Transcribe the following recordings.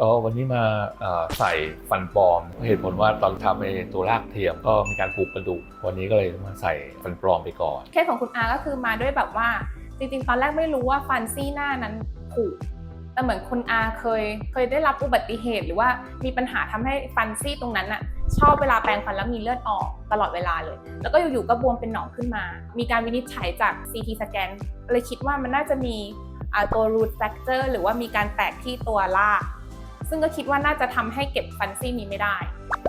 ออวันนี้มาใส่ฟันปลอมเหตุผลว่าตอนทำไอตัวรากเทียมก็มีการปลูกกระดูกวันนี้ก็เลยมาใส่ฟันปลอมไปก่อนเคสของคุณอาก็คือมาด้วยแบบว่า จริงๆ ตอนแรกไม่รู้ว่าฟันซี่หน้านั้นผุแต่เหมือนคุณอาเคยเคยได้รับอุบัติเหตุหรือว่ามีปัญหาทำให้ฟันซี่ตรงนั้นน่ะชอบเวลาแปรงฟันแล้วมีเลือดออกตลอดเวลาเลย แล้วก็อยู่ๆก็บวมเป็นหนองขึ้นมา มีการวินิจฉัยจาก CT สแกนเลยคิดว่ามันน่าจะมีตัว root fracture หรือว่ามีการแตกที่ตัวราก ซึ่งก็คิดว่าน่าจะทำให้เก็บฟันซี่นี้ไม่ได้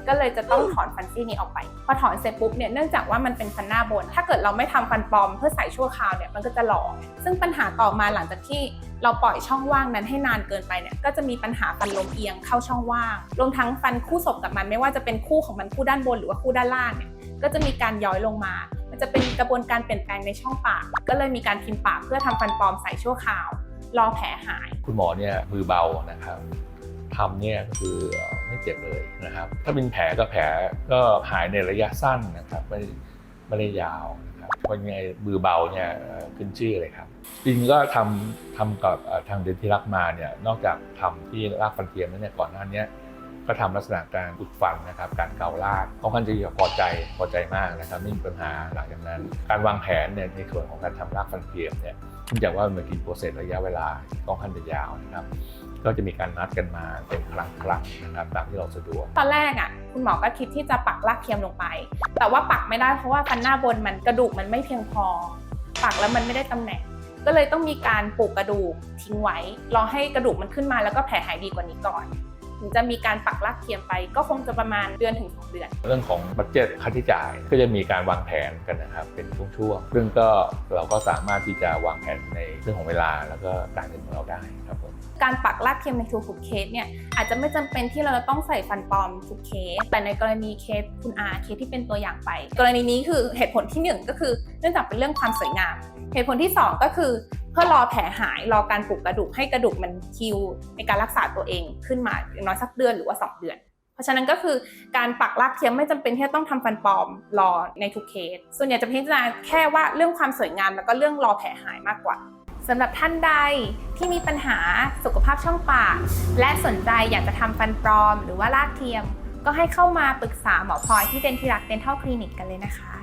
ก็เลยจะต้องถอนฟันซี่นี้ออกไป พอถอนเสร็จปุ๊บเนี่ยเนื่องจากว่ามันเป็นฟันหน้าบน ถ้าเกิดเราไม่ทำฟันปลอมเพื่อใส่ชั่วคราวเนี่ยมันก็จะหลอซึ่งปัญหาต่อมาหลังจากที่เราปล่อยช่องว่างนั้นให้นานเกินไปเนี่ยก็จะมีปัญหาฟันลมเอียงเข้าช่องว่าง รวมทั้งฟันคู่ศพกับมันไม่ว่าจะเป็นคู่ของมันคู่ด้านบนหรือว่าคู่ด้านล่างเนี่ยก็จะมีการย้อยลงมา มันจะเป็นกระบวนการเปลี่ยนแปลงในช่องปาก ก็เลยมีการพิมพ์ปากเพื่อทำฟันปลอมใส่ชั่วคราว รอแผลหาย คุณหมอเนี่ยมือเบานะครับ ทำเนี่ยก็คือไม่เจ็บเลยนะครับ ถ้าเป็นแผลก็แผลก็หายในระยะสั้นนะครับไม่ไม่ได้ยาวนะครับเพราะยังไงมือเบาเนี่ยขึ้นชื่อเลยครับจริงก็ทำทำกับทางเดนทิรักมาเนี่ยนอกจากทำที่รากฟันเทียมแล้วเนี่ยก่อนหน้านี้ ก็ทำลักษณะการอุดฟันนะครับการเการากค่อนข้างจะพอใจพอใจมากนะครับไม่มีปัญหาหลังจากนั้น การวางแผนเนี่ยในส่วนของการทำรากฟันเทียมเนี่ยเนื่องจากว่ามันกินโปรเซสระยะเวลาค่อนข้างจะยาวนะครับก็จะมีการนัดกันมาเป็นครั้งครั้งนะครับตามที่เราสะดวก ตอนแรกอะคุณหมอก็คิดที่จะปักรากเทียมลงไป แต่ว่าปักไม่ได้เพราะว่าฟันหน้าบนมันกระดูกมันไม่เพียงพอ ปักแล้วมันไม่ได้ตำแหน่ง ก็เลยต้องมีการปลูกกระดูกทิ้งไว้รอให้กระดูกมันขึ้นมาแล้วก็แผลหายดีกว่านี้ก่อน ถึงจะมีการปักรากเทียมไป ก็คงจะประมาณเดือนถึงสองเดือน เรื่องของบัตเจ็ตค่าใช้จ่ายก็จะมีการวางแผนกันนะครับเป็นช่วงๆซึ่งก็เราก็สามารถที่จะวางแผนในเรื่องของเวลาแล้วก็การเงินของเราได้ครับผมการปักรากเทียมในทุกๆเคสเนี่ยอาจจะไม่จำเป็นที่เราจะต้องใส่ฟันปลอมทุกเคส แต่ในกรณีเคสคุณอาเคสที่เป็นตัวอย่างไป กรณีนี้คือเหตุผลที่หนึ่งก็คือเนื่องจากเป็นเรื่องความสวยงาม เหตุผลที่สองก็คือเพื่อรอแผลหายรอการปลูกกระดูกให้กระดูกมันคิวในการรักษาตัวเองขึ้นมาอย่างน้อยสักเดือนหรือว่า 2 เดือน เพราะฉะนั้นก็คือการปักรากเทียมไม่จำเป็นที่จะต้องทำฟันปลอมรอในทุกเคส ส่วนใหญ่จะพิจารณาแค่ว่าเรื่องความสวยงามแล้วก็เรื่องรอแผลหายมากกว่าสำหรับท่านใดที่มีปัญหาสุขภาพช่องปาก และสนใจอยากจะทำฟันปลอม หรือว่ารากเทียม ก็ให้เข้ามาปรึกษาหมอพลอยที่เดนทิรักเดนทัลคลินิกกันเลยนะคะ